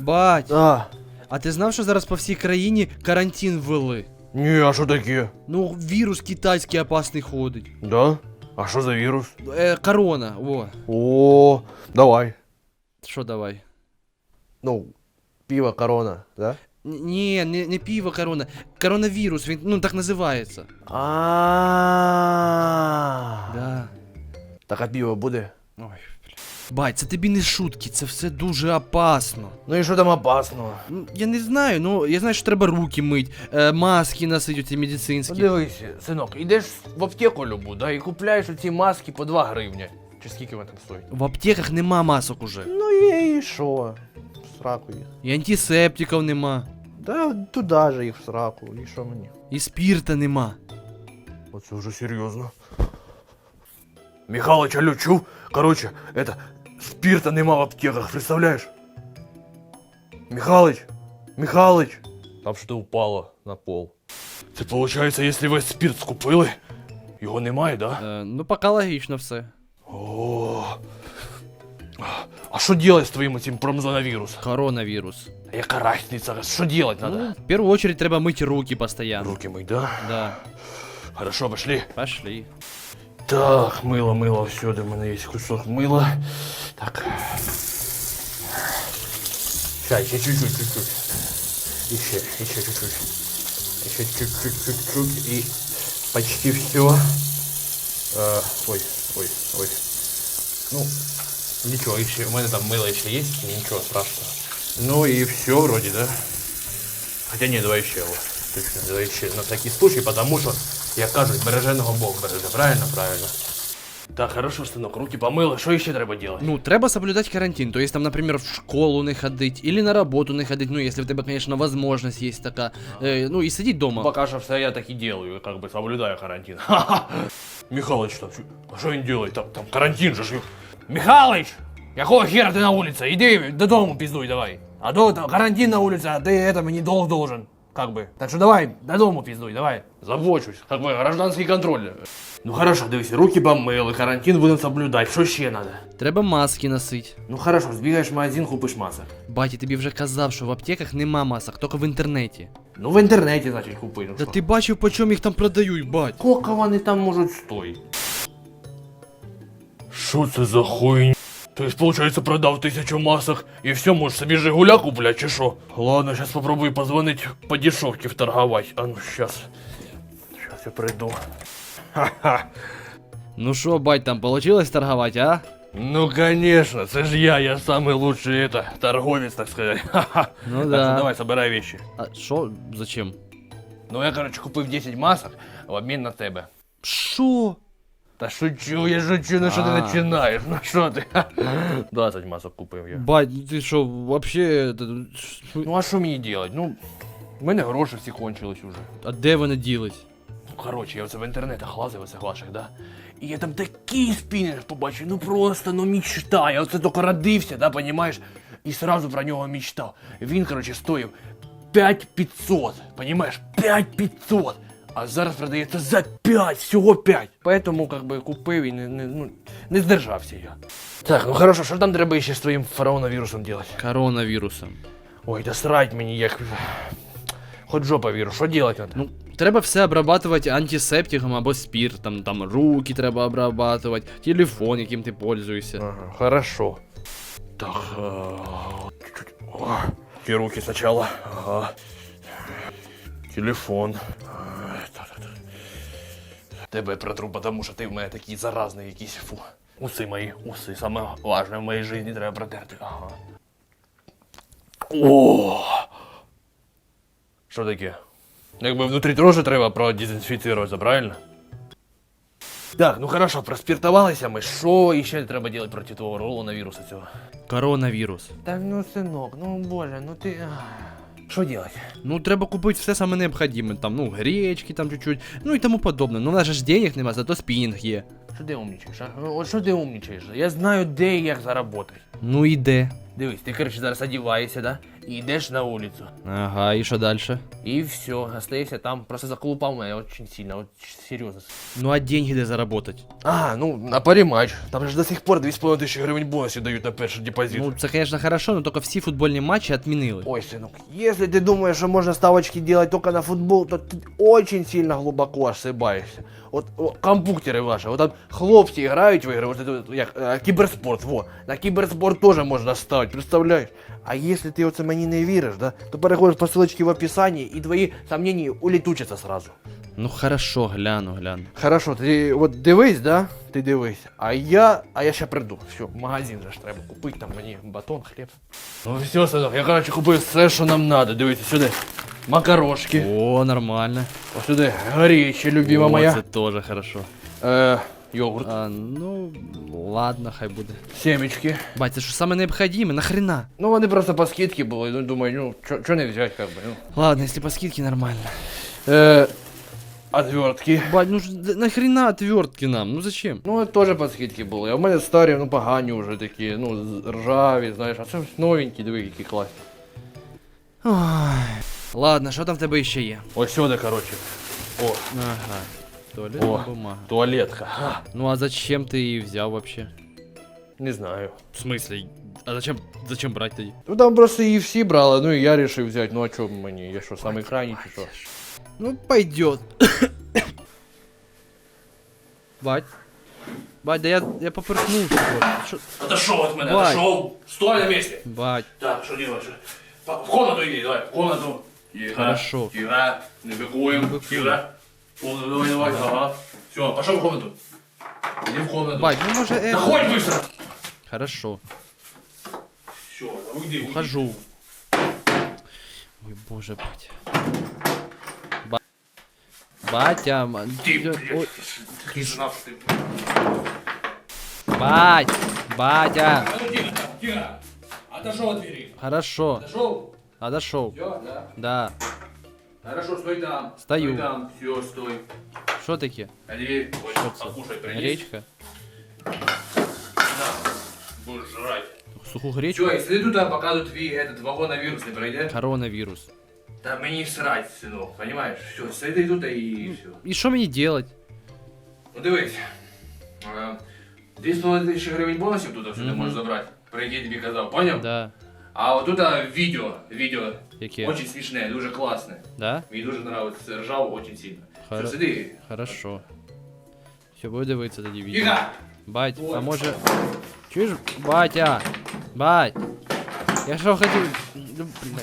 Бать, А, а ти знав, що зараз по всій країні карантин ввели? ні, а що таке? Ну, вірус китайський опасний ходить. Да? А що за вірус? Е, корона, о. О, давай. Що давай? Ну, пиво корона, да? Н- Ні, не, не пиво корона. Коронавірус, він ну так називається. А. Да. Так а пиво буде? Ой, бля. Бать, це тобі не шутки, це все дуже опасно. Ну і що там опасного? Ну, я не знаю, ну я знаю, що треба руки мить, е, маски носити оці медицинські. Подивись, синок, ідеш в аптеку любу, да, і купляєш оці маски по 2 гривні. Чи скільки вони там стоять? В аптеках нема масок уже. Ну і що? В сраку їх. І антисептиків нема, Да, туди же їх в сраку, і що мені? і спірта нема. Оце вже серйозно. Михалыч, алло, чув? Короче, это, спирта нема в аптеках, представляєш? Михалыч, Михалыч. Там що упало на пол. Це виходить, якщо весь спирт скупили, його немає, да? Е, ну, поки логічно все. О. А що делать з твоїм цим промзоновірусом? Коронавірус. Яка разниця? Що делать надо? Ну, в першу очередь треба мити руки постійно. Руки мыть, да? Да, Хорошо, пошли. пошли. Так, мыло, все, да, у меня есть кусок мыла. Так. Сейчас, еще чуть-чуть, чуть-чуть. Еще, еще чуть-чуть. Еще чуть-чуть, чуть-чуть. И почти все. ой, ой, ой. Ну, ничего, еще, у меня там мыло еще есть, ничего страшного. Ну и все вроде, да? Хотя не, давай еще его. Точно, давай еще на всякий случай, потому что, як кажуть, береженого Бог береже. Правильно, правильно. Так, хорошо, сынок, руки помыла. Что еще треба делать? Ну, треба соблюдать карантин. То есть там, например, в школу не ходить, или на работу не ходить, ну, если в тебе, конечно, возможность есть такая. Э, ну, и сидеть дома. Пока что все я так и делаю, как бы соблюдаю карантин. Михалыч, там, а что он делает? Там, там карантин же. Михалыч! Какого хера ты на улице? Иди до дому пиздуй давай. А то там карантин на улице, а ты это мне долг должен. Как бы. Так что давай, до дому пиздуй, давай. Забочусь. Как бы гражданский контроль. Ну хорошо, дивись, руки помыл, карантин будем соблюдать. Что ще надо? Треба маски носить. Ну хорошо, збігаєш в магазин, купиш масок. Батя, тобі вже казав, що в аптеках нема масок, тільки в інтернеті. Ну в інтернеті, значить, купи. Ну, Та що? ти бачив, по чому їх там продають, бать. Сколько вони там можуть стоїть? Що це за хуйня? Тобто, получается, продав тисячу масок і все, можеш собі Жигуля куплять, чи що? Ладно, сейчас попробую позвонить по дешевке вторговать. А ну сейчас. Сейчас я прийду. Ха-ха. Ну що, бать, там получилось торговать, а? Ну конечно, це ж я, я самый лучший это, торговец, так сказать. Ха-ха. Ну Так що да. давай, собирай вещи. А що? Зачем? Ну я, короче, купив 10 масок в обмін на тебе. Що? Та шучу, я шучу, ну що ти А. починаєш? Ну що ти? 20 масок купив я. Бать, ти що, вообще. Ну а що мені делать? Ну, в мене гроші всі кончились уже. А де вони ділись? Ну, коротше, я оце в інтернетах лазив оцих ваших, да? І я там такий спінінг побачив, ну просто, ну мечта. Я оце тільки родився, да, понімаєш? І сразу про нього мечтав. Він, коротше, стоїв 5500, понімаєш? 5500. А зараз продається за 5, всього 5. Поэтому, как би, купив і не, не, ну, не здержався я. Так, ну хорошо, що там треба ще з твоїм фараоновірусом делать? Коронавірусом. Ой, да срать мені як. Хоть жопа вірус, що делать надо? Ну, треба все обрабатувати антисептиком або спіртом, там руки треба обрабатувати, телефон, яким ти пользуєшся. Ага, хорошо. Так, а, чуть-чуть. О, И руки сначала. Ага. Телефон. Тебе протру, потому що ти в мене такий заразний якийсь. Фу. Уси мої, уси. Саме важне в моїй житті треба протерти. Ага. О! Що таке? Якби внутрі теж треба продезінфіцироваться, правильно? Так, ну хорошо, проспіртувалися ми. Що ще треба робити проти того коронавірусу цього? Коронавірус. Так ну синок, ну боже, ну ти. Що делать? Ну, треба купити все саме необхідне, там, ну, гречки там чуть-чуть, ну і тому подобне. Ну, у нас же ж денег нема, зато спінг є. Що ти умнічаєш, а? От що ти умнічаєш? Я знаю, де і як заработати. Ну і де? Дивись, ти, коротше, зараз одіваєшся, да? и идешь на улицу. Ага, і що дальше? И все, остаешься там. Просто заколупал меня очень сильно, вот серьезно. Ну а деньги де заработать? А, ну, на париматч. Там же до сих пор 2,5 тысячи гривен бонусів дають на перший депозит. Ну, це, конечно, хорошо, но только всі футбольні матчі отмінили. Ой, сынок, если ты думаешь, что можно ставочки делать только на футбол, то ты очень сильно глубоко ошибаешься. Вот о, компьютеры ваши, вот там хлопцы играют в игры, вот это вот, як, э, киберспорт, во. На киберспорт тоже можно ставить, представляешь? А если ты вот мені не віриш, да, то переходишь по ссылочке в описании, и твои сомнения улетучатся сразу. Ну хорошо, гляну, гляну. Хорошо, ти от дивись, да? Ти дивись. А я. А я ще приду. Все, в магазин же ж треба купити там мені батон, хліб. Ну все, синок, я короче купив все, що нам надо. Дивіться сюди. Макарошки. О, нормально. Ось сюди горічі, любима О, моя. Це теж хорошо. Е, йогурт. А, ну, ладно, хай буде. Семечки. Бать, це що саме необхідне, нахрена? Ну вони просто по скидці були, ну думаю, ну чо, чо не взяти, как бы, ну. Ладно, если по скидке нормально. Е, отвертки. Бать, ну ж нахрена отвертки нам? Ну зачем? Ну, теж по скидці були. А в мене старі, ну погані вже такі, ну, ржаві, знаєш, а це новенькі, диви, які класні. Ой. Ладно, що там в тебе ще є? Ось сюди, короче. О, Ага. Туалетна О. бумага. туалетка. А, Ну а зачем ты її взяв вообще? Не знаю. В смысле? А зачем, зачем брать тоді? Ну там просто її всі брали, ну і я вирішив взяти. Ну а чо мені? Я що, самий крайній чи що? Ну, пойдет. Бать. Бать, да я, я поперхнувся. просто. Що- Отошел от меня, Вань. отошел. Стой на месте. Бать. Так, что делаешь? По- В комнату иди, давай, в комнату. Тихо. Хорошо. Тихо. Не бегуем. быкуем. Тихо. Комнату, давай, давай. Все, пошел в комнату. Иди в комнату. Бать, ну може это... Заходь быстро. Хорошо. Все, уйди, уйди. Ухожу. Ой, боже, бать. Ба- Батя, ма- Ты, Ой, блядь, ты. Бать! Батя! А ну тихо, тихо. Отошел от двери. Хорошо. Отошел. Отошел. Все, да. Да. Хорошо, стой там. Стою. Стой там. Все, стой. Що таке? А дверь, ой, Що це? покушать принес. Гречка? На, будешь жрать. Суху гречку? Все, если ты тут а, пока тут ви- этот вагоновирус не пройдет, Коронавірус. да мені срать, синок, понимаешь? Все, сиди тут і все. І що мені делать? Ну дивись. е, Дві з половиною тисячі гривень бонусів тут все ти Мгм. можеш забрати, про які я тобі казав, поняв? Да. А от тут а, відео, відео Яке? очень смішне, дуже класне. Да? Мені дуже нравиться, ржав очень сильно. Хоро- Все, сиди. Хорошо. Все, буду дивитися тоді відео. Тихо! Бать, а Ой. може... Чуєш, батя? Бать! Я що хотів... Ну, блядь.